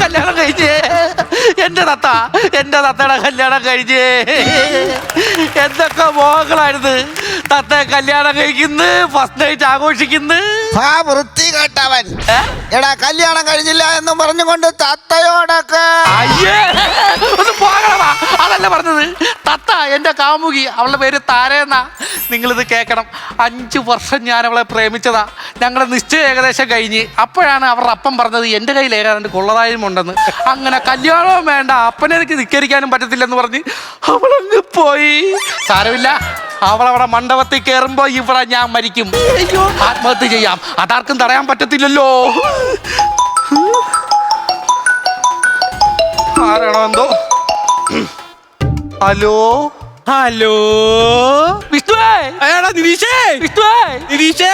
കല്യാണം കഴിച്ചേ എന്റെ തത്ത എന്റെ തത്തയുടെ കല്യാണം കഴിച്ചേ എന്തൊക്കെ മോഹങ്ങളായിരുന്നു തത്ത കല്യാണം കഴിക്കുന്നു. ഫസ്റ്റ് നൈറ്റ് ആഘോഷിക്കുന്നു. ആ വൃത്തി കേട്ടവൻ. എടാ കല്യാണം കഴിഞ്ഞില്ല എന്ന് പറഞ്ഞുകൊണ്ട് തത്തയോടൊക്കെ. അയ്യേ ഒന്ന് പോകണമാ. അതല്ല പറഞ്ഞത്. തത്ത എന്റെ കാമുകി. അവളുടെ പേര് താരേന്നാ. നിങ്ങളിത് കേൾക്കണം. അഞ്ചു വർഷം ഞാൻ അവളെ പ്രേമിച്ചതാ. ഞങ്ങളെ നിശ്ചയം ഏകദേശം കഴിഞ്ഞ്. അപ്പോഴാണ് അവരുടെ അപ്പം പറഞ്ഞത് എന്റെ കയ്യിൽ ഏകാണ്ട് കൊള്ളതായും ഉണ്ടെന്ന്. അങ്ങനെ കല്യാണവും വേണ്ട. അപ്പനെ എനിക്ക് ധിക്കരിക്കാനും പറ്റത്തില്ലെന്ന് പറഞ്ഞ് അവളങ്ങ് പോയി. സാരമില്ല. അവളവിടെ മണ്ഡപത്തിൽ കയറുമ്പോ ഇവിടെ ഞാൻ മരിക്കും. അയ്യോ. ആത്മഹത്യ ചെയ്യാം. അതാർക്കും തടയാൻ പറ്റത്തില്ലല്ലോ. ആരാണോ എന്തോ? ഹലോ? ഹലോ? നിരീഷേ നിരീഷേ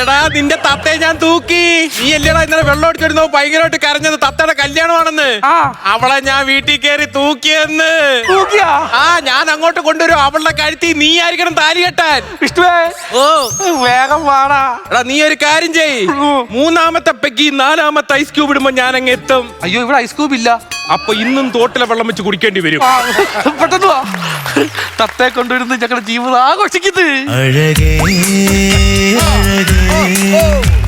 എടാ നിന്റെ തത്തയെ ഞാൻ തൂക്കി. നീ അല്ലേടാ ഇന്നലെ വെള്ളം അടിച്ചിരുന്നോ ഭയങ്കരമായിട്ട് കരഞ്ഞത്. തത്തയുടെ കല്യാണമാണെന്ന്. അവളെ ഞാൻ വീട്ടിൽ കയറി തൂക്കിയെന്ന്. തൂക്കിയാ? ആ ഞാൻ അങ്ങോട്ട് കൊണ്ടുവരും. അവളുടെ കഴുത്തി നീ ആയിരിക്കണം താലി കെട്ടാൻ. ഓ. വേഗം വാടാ. എടാ നീ ഒരു കാര്യം ചെയ് മൂന്നാമത്തെ പെക്കി നാലാമത്തെ ഐസ് ക്യൂബ് ഇടുമ്പോ ഞാൻ അങ്ങ് എത്തും. അയ്യോ ഇവിടെ ഐസ് ക്യൂബ് ഇല്ല. അപ്പൊ ഇന്നും തോട്ടിലെ വെള്ളം വെച്ച് കുടിക്കേണ്ടി വരും. പെട്ടെന്ന് വാ. തത്തെ കൊണ്ടുവരുന്ന ഞങ്ങളുടെ ജീവിതം ആഘോഷിക്കുന്നത്. അഴകേ അഴകേ.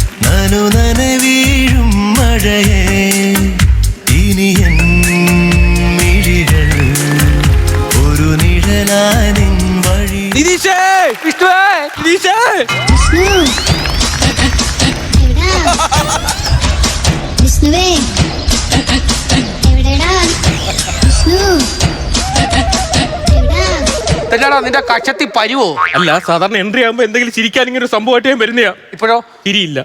തന്നെയാണോ നിന്റെ കക്ഷത്തി പരുവോ? അല്ല സാധാരണ എൻട്രി ആകുമ്പോ എന്തെങ്കിലും ചിരിക്കാൻ ഇങ്ങനെ ഒരു സംഭവമായിട്ട് ഞാൻ വരുന്നയാ. ഇപ്പോഴോ? ചിരിയില്ല.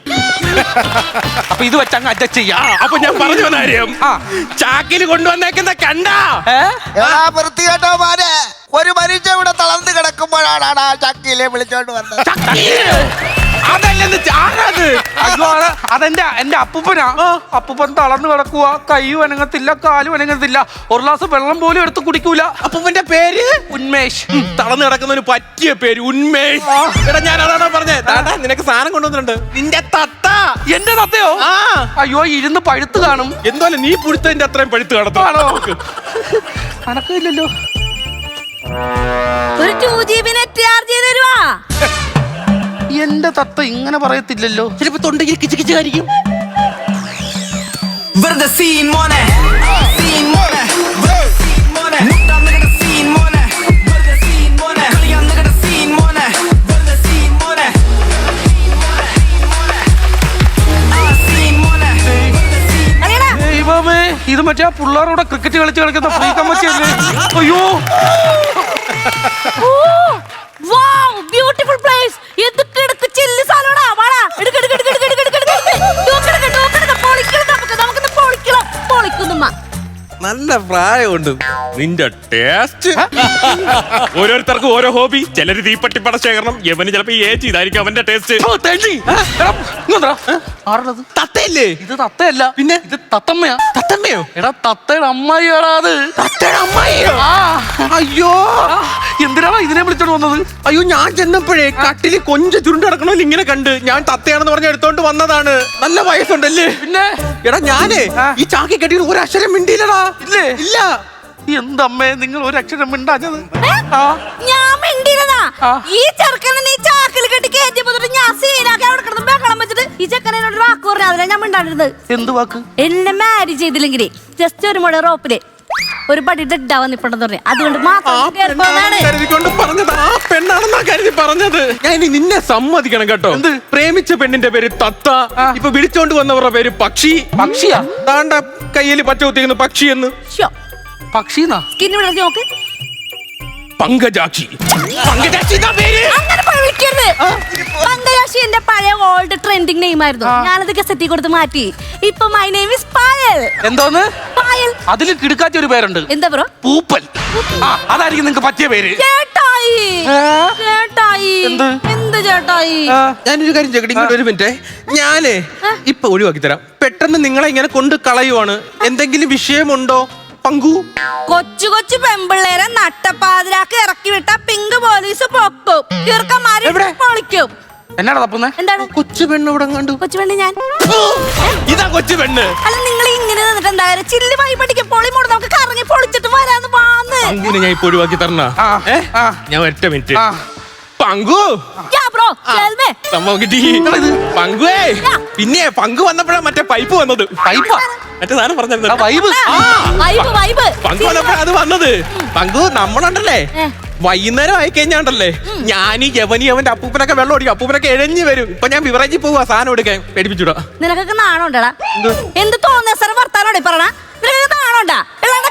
അപ്പൊ ഇത് വെച്ചങ്ങ് അഡ്ജസ്റ്റ് ചെയ്യാ. അപ്പൊ ഞാൻ പറഞ്ഞു വന്ന കാര്യം. ആ. ചാക്കിൽ കൊണ്ടുവന്നേക്കുന്ന കണ്ടാ? എടാ ഒരു മനുഷ്യ ഇവിടെ തളർന്നു കിടക്കുമ്പോഴാണ് ആ ചക്കിലെ വിളിച്ചോണ്ട് വന്നത്. അതല്ലെന്ന് അതെന്റെ എന്റെ അപ്പൂപ്പനാ. അപ്പൂപ്പൻ തളർന്നു കിടക്കുക കൈ അനങ്ങത്തില്ല കാലും അനങ്ങത്തില്ല ഒരു ഗ്ലാസ് വെള്ളം പോലും എടുത്ത് കുടിക്കൂല. അപ്പൂപ്പന്റെ പേര്? ഉന്മേഷ്. തളർന്നു കിടക്കുന്നതിന് പറ്റിയ പേര് ഉന്മേഷ്. എടാ ഞാൻ അതാണ് പറഞ്ഞത് നിനക്ക് സാധനം കൊണ്ടുവന്നിട്ടുണ്ട്. നിന്റെ തത്ത. എന്റെ തത്തയോ? അയ്യോ ഇരുന്ന് പഴുത്ത് കാണും. എന്തോലെ നീ പുഴുത്തതിന്റെ അത്രയും പഴുത്ത് കാണത്തോ കണക്കില്ലല്ലോ അനക്കില്ലല്ലോ ഒരു two G B net charge ചെയ്ത് തരുവാ. എന്റെ തത്ത ഇങ്ങനെ പറയത്തില്ലല്ലോ. ചിലപ്പോ തൊണ്ടെങ്കിൽ കിച്ച് കിച്ചായിരിക്കും വെറുതെ സീൻ മോനെ. സീൻ മോനെ. സീൻ മോനെ. മുട്ടാൻ നിങ്ങളുടെ സീൻ മോനെ. വെറുതെ സീൻ മോനെ. കളിയാൻ നിങ്ങളുടെ സീൻ മോനെ. വെറുതെ സീൻ മോനെ. ആ സീൻ മോനെ. അറിയടാ ദൈവമേ ഇത് മറ്റേ ആ പിള്ളേരോടെ ക്രിക്കറ്റ് കളിച്ച് കളിക്കുന്ന ഫ്രീ കമ്മച്ചല്ലേ അയ്യോ. നല്ല പ്രായമുണ്ട്. നിന്റെ ടേസ്റ്റ് ഓരോരുത്തർക്കും ഓരോ ഹോബി ചിലര് തീപ്പട്ടിപ്പട ശേഖരണം യവന് ചിലപ്പോ ഏജ് ഇതായിരിക്കും അവന്റെ ടേസ്റ്റ്. ആരുടേത്? തത്തയല്ലേ? ഇത് തത്തയല്ല. പിന്നെ? ഇത് തത്തമ്മയാ. തത്തമ്മയോ? എടാ തത്തയുടെ അമ്മായിയാടാ അത്. തത്തയുടെ അമ്മായിയോ? അയ്യോ. ആ, എന്തിനാണ് ഇതിനെ വിളിച്ചോണ്ട് വന്നത്? അയ്യോ ഞാൻ ചെന്നപ്പോഴേ കട്ടിൽ കൊഞ്ച ചുരുണ്ട് കിടക്കണമല്ലോ ഇങ്ങനെ കണ്ട് ഞാൻ തത്തയാണെന്ന് പറഞ്ഞ് എടുത്തോണ്ട് വന്നതാണ്. നല്ല വയസ്സുണ്ടല്ലേ? പിന്നെ? എടാ ഞാനേ ഈ ചാക്കി കെട്ടിയിട്ട് ഒരു അക്ഷരം മിണ്ടിയില്ലടാ. ഇല്ലേ? ഇല്ല. എന്തമ്മേ നിങ്ങൾ ഒരു അക്ഷരം മിണ്ടാഞ്ഞത്? ഞാൻ മിണ്ടിയിരുന്നാ ഈ ചെറുക്കനെ നീ ചാക്കിൽ കെട്ടി കയറ്റി പോന്നിട്ട് ഞാൻ സീനാക്കി അവിടെ കിടന്ന് ബഹളം വെച്ചിട്ട് ഈ ചെക്കനോട് വാക്ക് പറഞ്ഞു അതിനെ ഞാൻ മിണ്ടാണ്ടിരുന്നത്. എന്ത് വാക്ക്? എന്നെ മാരി ചെയ്തില്ലെങ്കിലേ ജസ്റ്റ് ഒരു മുഴ റോപ്പിൽ ഒരു പടി ഡെഡാവാൻ നിപ്പണ്ടെന്ന് പറഞ്ഞു. അതുകൊണ്ട് മാത്രം ഞാൻ ഇനി നിന്നെ സമ്മതിക്കണം കേട്ടോ. എന്ത്? പ്രേമിച്ച പെണ്ണിന്റെ പേര് തത്ത. ഇപ്പൊ വിളിച്ചോണ്ട് വന്നവരുടെ പേര് പക്ഷി. പക്ഷിയാ? താണ്ട കയ്യിൽ പച്ച കുത്തിക്കുന്ന പക്ഷി എന്ന്. പക്ഷി പങ്കജാക്ഷി. പങ്കജാക്ഷി പേര്? വിളിക്കരുത്. പങ്കജാക്ഷി എന്റെ പഴയ ഓൾഡ് ട്രെൻഡിങ് നെയിം ആയിരുന്നു. ഞാനത് കസറ്റി കൊടുത്ത് മാറ്റി. ഇപ്പൊ മൈ നെയിം ഇസ് പായൽ. എന്തോന്ന്? പായൽ. അതിൽ കിടുക്കാച്ച ഒരു പേരുണ്ട്. എന്താ ബ്രോ? പൂപ്പൽ. ആ അതായിരിക്കും നിങ്ങൾക്ക് പറ്റിയ പേര്. ചേട്ടായി. ചേട്ടായി. എന്ത്? എന്ത് ചേട്ടായി? ഞാനൊരു കാര്യം ചോദിക്കട്ടെ ഇങ്ങോട്ട് ഒരു മിനിറ്റ്. ഞാനേ ഇപ്പൊ ഒഴിവാക്കി തരാം. പെട്ടെന്ന് നിങ്ങളെ ഇങ്ങനെ കൊണ്ട് കളയുവാണ്. എന്തെങ്കിലും വിഷയമുണ്ടോ? പങ്കു. കൊച്ചു കൊച്ചു പെമ്പിള്ളേരെ നട്ടപ്പാതിരാക്ക് ഇറക്കി വിട്ട പിങ്ക് പോലീസ് പൊക്കും. ചെറുക്കന്മാര് എവിടെ? പൊളിക്കും. എന്നാടാ തപ്പുന്നേ? എന്താണ്? കൊച്ചു പെണ്ണ് ഇവിടെ കണ്ടു. കൊച്ചു പെണ്ണ് ഞാൻ ഇതാ കൊച്ചു പെണ്ണ് അല്ല നിങ്ങൾ ഇങ്ങനെ നിന്നിട്ട് എന്തായാലും ചില്ല് വായി പഠിക്കും പൊളി മൂട് നമുക്ക് കറങ്ങി പൊളിച്ചിട്ട് വരാന്ന് വാന്ന്. പങ്കുവിനെ ഞാൻ ഇപ്പൊ ഒഴിവാക്കി തരണ? ആ, ആ. ഞാൻ ഒറ്റ മിനിറ്റ്. ആ. പങ്കു? ബ്രോ ചെൽമേ സംഭവം കിട്ടി പങ്കുവേ പിന്നെ പങ്കു വന്നപ്പോഴാ മറ്റേ പൈപ്പ് വന്നത്. പൈപ്പാ? മറ്റേ സാധനം ആ പറഞ്ഞിരുന്നു വൈബ് വൈബ് വൈബ്. പങ്കു വന്നപ്പോഴാ അത് വന്നത്. പങ്കു നമ്മളുണ്ടല്ലേ. വൈകുന്നേരം ആയി കഴിഞ്ഞാണ്ടല്ലേ? ഞാൻ ഈ യവനി അവന്റെ അപ്പൂപ്പനൊക്കെ വെള്ളം ഓടിക്കും. അപ്പൂപ്പനൊക്കെ എഴഞ്ഞു വരും. ഇപ്പൊ ഞാൻ വിവറേജിൽ പോവാ സാധനം എടുക്കാൻ. പേടിപ്പിച്ചുടാ. നിനക്കൊക്കെ നാണുണ്ടടാ. എന്ത്? തോന്നുന്ന? സാറ് വർത്താനോടെ പറയണ നിനക്ക് നാണുണ്ടാ?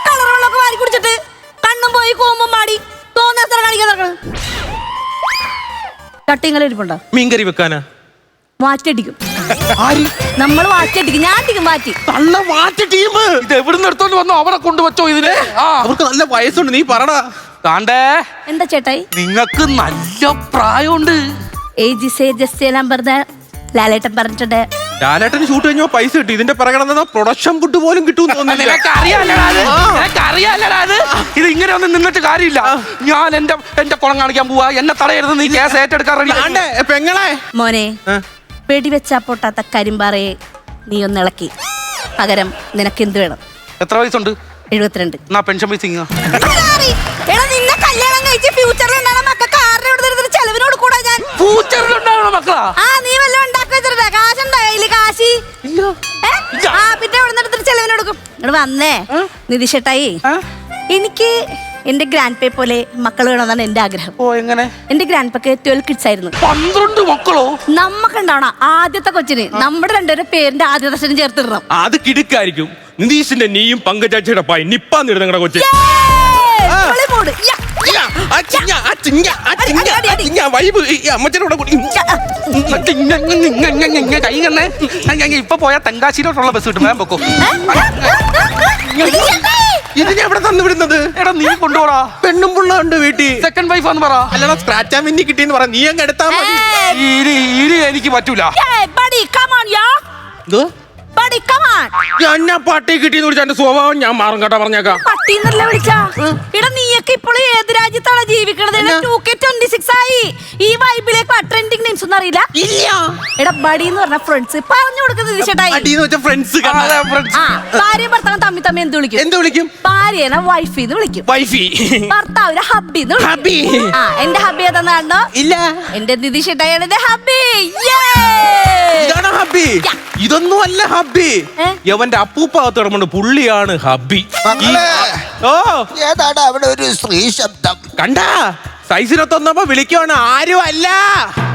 കളർ വെള്ളമൊക്കെ വാരി കുടിച്ചിട്ട് കണ്ണും പോയി കൂമ്പും പാടി തോന്നുന്ന സാറ് കാണിക്കാൻ നടക്കണം. കട്ടിങ്ങൾ ഇരിപ്പുണ്ടോ? മീൻകറി വെക്കാനാ? വാറ്റടിക്കും നമ്മൾ വാറ്റടിക്കും ഞാൻ അടിക്കും വാറ്റി നല്ല ടീം. ഇത് എവിടുന്ന് എടുത്തോണ്ട് വന്നോ? അവിടെ കൊണ്ടുവച്ചോ ഇതിന്. അവർക്ക് നല്ല വയസ്സുണ്ട്. നീ പറടാ. താണ്ടേ എന്താ ചേട്ടായി? നിങ്ങക്ക് നല്ല പ്രായമുണ്ട്. ഏജ് സേ ജസ്റ്റ് എല്ലാം പറഞ്ഞ ലാലേട്ടൻ പറഞ്ഞിട്ടുണ്ട്. ലാലേട്ടന് ഷൂട്ട് കഴിഞ്ഞോ പൈസ കിട്ടി. ഇതിന്റെ പിറകെ പ്രൊഡക്ഷൻ ഫുഡ് പോലും കിട്ടും അത്? ഇത് ഇങ്ങനെ ഒന്നും നിന്നിട്ട് കാര്യമില്ല. ഞാൻ എന്റെ എന്റെ കുളം കാണിക്കാൻ പോവാ. എന്നെ തടയരുത് നീ കേസ് ഏറ്റെടുക്കാൻ റെഡി ആണ്ടേ പെങ്ങളെ. മോനെ. വെടിവെച്ചാ പൊട്ടാത്ത കരിമ്പാറയെ നീ ഒന്ന് ഇളക്കി. പകരം നിനക്ക് എന്ത് വേണം? എത്ര വയസ്സുണ്ട്? എഴുപത്തിരണ്ട്. എന്നാ പെൻഷൻ പൈസ വന്നേ. നിതിഷേട്ടായി എനിക്ക് എന്റെ ഗ്രാൻഡ് പേ പോലെ മക്കൾ വേണമെന്നാണ് എന്റെ ആഗ്രഹം. ഓ എങ്ങനെ? എന്റെ ഗ്രാൻഡ് പേക്ക് ട്വൽവ് കിഡ്സ് ആയിരുന്നു. പന്ത്രണ്ട് മക്കളോ? നമ്മക്കുണ്ടാവണം ആദ്യത്തെ കൊച്ചിന്. നമ്മുടെ രണ്ടുപേരും പേരിന്റെ ആദ്യത്തെ അക്ഷരം ചേർത്തിടണം. അത് കിടുക്കായിരിക്കും. നിതീഷിന്റെ നീയും പങ്കജാച്ചിയുടെ പായ നിപ്പാന്നിരുന്നു നിങ്ങളുടെ കൊച്ചി ഇപ്പൊ പോയാ തെങ്കാശിയിലോട്ടുള്ള ബസ് കിട്ടും. വേഗം പൊക്കോ. ഇത് ഞാൻ എവിടെ തന്നു വിടുന്നത്? എടാ നീ കൊണ്ടുപോടാ. പെണ്ണും പുള്ള ഉണ്ട് വീട്ടിൽ സെക്കൻഡ് വൈഫ് ആന്ന് പറ. അല്ലടാ സ്ക്രാച്ച് മിന്നി കിട്ടിയെന്ന് പറ. നീ അങ്ങ് എടുത്താ മതി. എനിക്ക് പറ്റൂല. Come on. ഞാൻ പട്ടി കിട്ടിയെന്ന് വിളിച്ച എന്റെ സ്വഭാവം ഞാൻ മാറും കേട്ടോ പറഞ്ഞേക്കാം. പട്ടീന്നല്ല വിളിച്ചാ? എടാ നീയൊക്കെ ഇപ്പോഴും ഏത് രാജ്യത്താണ് ജീവിക്കണത്? ടു കെ ട്വന്റി സിക്സ് ആയി. ഈ വൈബിലേക്ക് ട്രെൻഡിങ് നെയിംസ് ഒന്നും അറിയില്ല. ഇല്ല. എടാ ബഡി എന്ന് പറഞ്ഞ ഫ്രണ്ട്സ് പറഞ്ഞു കൊടുക്കുന്നത് ചേട്ടായി ഫ്രണ്ട്സ് ഭാര്യ ഭർത്താവും തമ്മി തമ്മി എന്ത് വിളിക്കും? എന്ത് വിളിക്കും? ഭാര്യനെ വൈഫ് എന്ന് വിളിക്കും. വൈഫി ഭർത്താവിനെ ഹബ്ബി എന്ന് ഹബ്ബി. ആ എന്റെ ഹബ്ബി ഏതാന്ന് കാണോ ഇല്ല. എന്റെ നിധി ചേട്ടായി ഹബ്ബി. ഇതൊന്നും അല്ല ഹബ്ബി ഏ? യവന്റെ അപ്പൂപ്പാകത്ത് കിടമുണ്ട് പുള്ളിയാണ് ഹബ്ബി. മക്കളെ ഓ. ഏതാണ് അവിടെ ഒരു സ്ത്രീ ശബ്ദം? കണ്ടാ? സൈസിനൊത്തൊന്നപ്പോ വിളിക്കുവാണ്. ആരും അല്ല.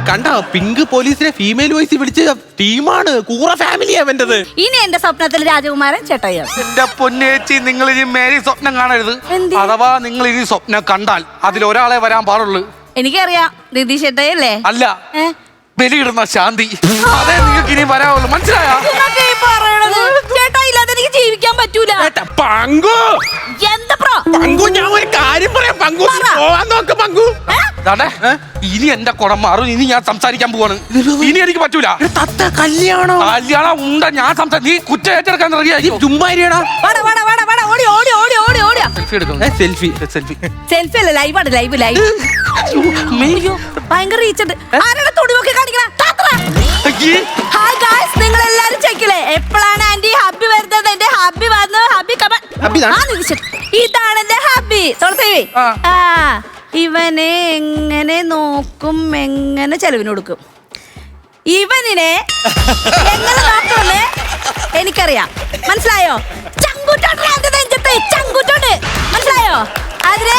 കണ്ട? പിങ്ക് പോലീസിനെ ഫീമെയിൽ വോയിസ് വിളിച്ച ടീമാണ്. കൂറ ഫാമിലി അവന്റെ ഇനി എന്റെ സ്വപ്നത്തിൽ രാജകുമാരൻ ചേട്ടയ്യ എന്റെ പൊന്നേച്ചി നിങ്ങൾ ഇനി മേരി സ്വപ്നം കാണരുത്. എന്ത്? അഥവാ നിങ്ങൾ ഇനി സ്വപ്നം കണ്ടാൽ അതിൽ ഒരാളെ വരാൻ പാടുള്ളൂ. എനിക്കറിയാം. ദിദി ചേട്ടയ്യല്ലേ അല്ല. ഏ? ബലിയിടുന്ന ശാന്തി. അതേ നിങ്ങൾക്ക് ഇനി വരാവുള്ളൂ മനസ്സിലായ? ചേട്ടാ ഇല്ലാതെ എനിക്ക് ജീവിക്കാൻ പറ്റൂല. പങ്കു! എന്താ പ്രോ പങ്കു ഞാൻ ഒരു കാര്യം പറയാം പങ്കു. നീ പറ. പോവാൻ നോക്ക് പങ്കു. ദാണ്ടേ, ഇനി എന്റെ കുടം മാറും ഇനി ഞാൻ സംസാരിക്കാൻ പോവാണ്. ഇനി എനിക്ക് പറ്റൂല. തത്ത കല്യാണോ? കല്യാണം ഉണ്ട? ഞാൻ സംസാ നീ കുറ്റം ഏറ്റെടുക്കാൻ റെഡിയായി ചുമ്മാരിയാണ് വാടാ വാടാ വാടാ വാടാ ഓടി ഓടി ഓടി ഓടി ഓടിയാ സെൽഫി എടുക്കും സെൽഫി സെൽഫി സെൽഫി അല്ല ലൈവാണ് ലൈവ് ലൈവ് അയ്യോ ഭയങ്കര കാണിക്കണ? ഹായ് ഗായ്സ് നിങ്ങൾ എല്ലാരും ചെക്കില്ലേ എപ്പോഴാണ് ആന്റി ഹബ്ബി വരുന്നത്? എന്റെ ഹബ്ബി വന്നു. ഹബ്ബി കമ ഹബ്ബി ഇതാണ്? എന്റെ ഹബ്ബി ആ. ഇവനെ എങ്ങനെ നോക്കും എങ്ങനെ ചെലവിന് കൊടുക്കും? ഇവനിനെ എങ്ങനെ നോക്കുമെന്ന് എനിക്കറിയാം. മനസ്സിലായോ? നെഞ്ചത്ത്? ചങ്കൂറ്റോണ്ട് മനസ്സിലായോ? അതിന്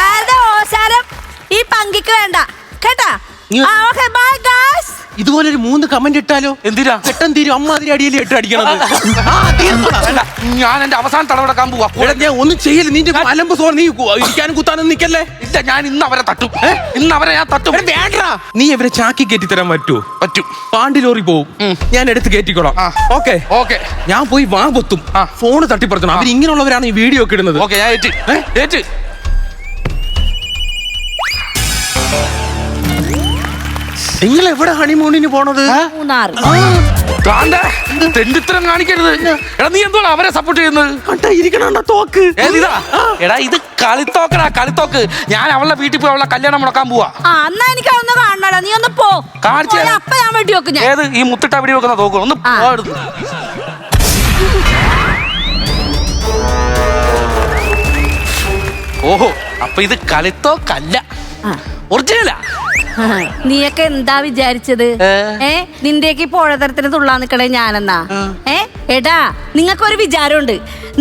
ആരുടെ ഓശാരം ഈ പങ്കിക്ക് വേണ്ട കേട്ടാ ഓക്കെ ബൈ ഗായ്സ് ഇതുപോലെ ഒരു മൂന്ന് കമന്റ് ഇട്ടാലോ എന്തിനാ പെട്ടെന്ന് തീരും അമ്മാതിരി അടിയിൽ ഇട്ട് അടിക്കണത് ഞാൻ എന്റെ അവസാന തടവടക്കാൻ പോവാ ഞാൻ ഒന്നും ചെയ്യില്ല നിന്റെ അലമ്പ് സോർ നീ ഇരിക്കാനും കുത്താനും നിക്കല്ലേ ഇല്ല ഞാൻ ഇന്ന് അവരെ തട്ടും ഇന്ന് അവരെ ഞാൻ തട്ടും വേണ്ടാ നീ ഇവരെ ചാക്കി കയറ്റി തരാൻ പറ്റൂ പറ്റും പാണ്ടിലോറി പോവും ഞാൻ എടുത്ത് കയറ്റിക്കോളാം. ഓക്കെ ഓക്കെ ഞാൻ പോയി വാ പൊത്തും. ഫോണ് തട്ടിപ്പറത്തണം അവർ ഇങ്ങനെയുള്ളവരാണ് ഈ വീഡിയോ ഒക്കെ ഇടുന്നത് ഓക്കെ ഞാൻ ഏറ്റ് ഏറ്റ് നിങ്ങൾ എവിടെ ഹണിമൂണിന് പോണത് താണ്ടെ, തെണ്ടിത്തരം കാണിക്കരുത്. എടാ നീ എന്തോ അവരെ സപ്പോർട്ട് ചെയ്യുന്നത്? കണ്ടാ ഇരിക്കണ തോക്ക്? ഏതിതാ എടാ ഇത് കളിത്തോക്കടാ കളിത്തോക്ക്. ഞാൻ അവളുടെ വീട്ടിൽ പോയി അവളെ കല്യാണം മുടക്കാൻ പോവാ. എന്നാ എനിക്ക് കാണണടാ നീ ഒന്ന് പോ. കാണിച്ചു തരാം. ഞാൻ വെട്ടി വെക്കും ഞാൻ. ഏത്? ഈ മുത്തിട്ട പിടി വെക്കുന്ന തോക്ക്. ഒന്ന്. പോടുന്നു ഓഹോ അപ്പൊ ഇത് കളിത്തോക്കല്ല. ആ. ഒറിജിനലാ നീയൊക്കെ എന്താ വിചാരിച്ചത്? ഏ? നിന്റെയൊക്കെ ഈ പോഴതരത്തിന് തുള്ളാൻ നിക്കണേ ഞാനെന്നാ. ഏ? എടാ നിങ്ങൾക്കൊരു വിചാരമുണ്ട്.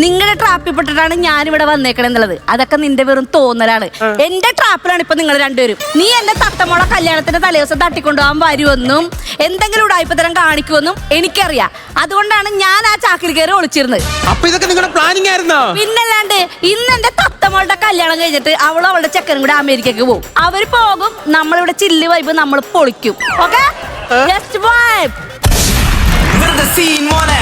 നിങ്ങളുടെ ട്രാപ്പിൽ പെട്ടിട്ടാണ് ഇവിടെ വന്നേക്കണെന്നുള്ളത് അതൊക്കെ നിന്റെ വെറും തോന്നലാണ്. എന്റെ ട്രാപ്പിലാണ് ഇപ്പൊ നിങ്ങൾ രണ്ടുപേരും. നീ എന്റെ തത്തമോളെ കല്യാണത്തിന്റെ തലേദിവസം തട്ടിക്കൊണ്ടുപോകാൻ വരുമെന്നും എന്തെങ്കിലും ഉടായ്പതരം കാണിക്കുമെന്നും എനിക്കറിയാം. അതുകൊണ്ടാണ് ഞാൻ ആ ചാക്കിൽ കയറി ഒളിച്ചിരുന്നത്. അപ്പൊ ഇതൊക്കെ നിങ്ങളുടെ പ്ലാനിങ് ആയിരുന്നോ? പിന്നല്ലാണ്ട് ഇന്ന് എന്റെ തത്തമോളുടെ കല്യാണം കഴിഞ്ഞിട്ട് അവളും അവളുടെ ചെക്കനും കൂടെ അമേരിക്കക്ക് പോകും അവർ പോകും നമ്മളിവിടെ ചില്ല് വൈബ് നമ്മൾ പൊളിക്കും. ഓക്കെ ജസ്റ്റ് വൈബ് സീൻ മോനെ.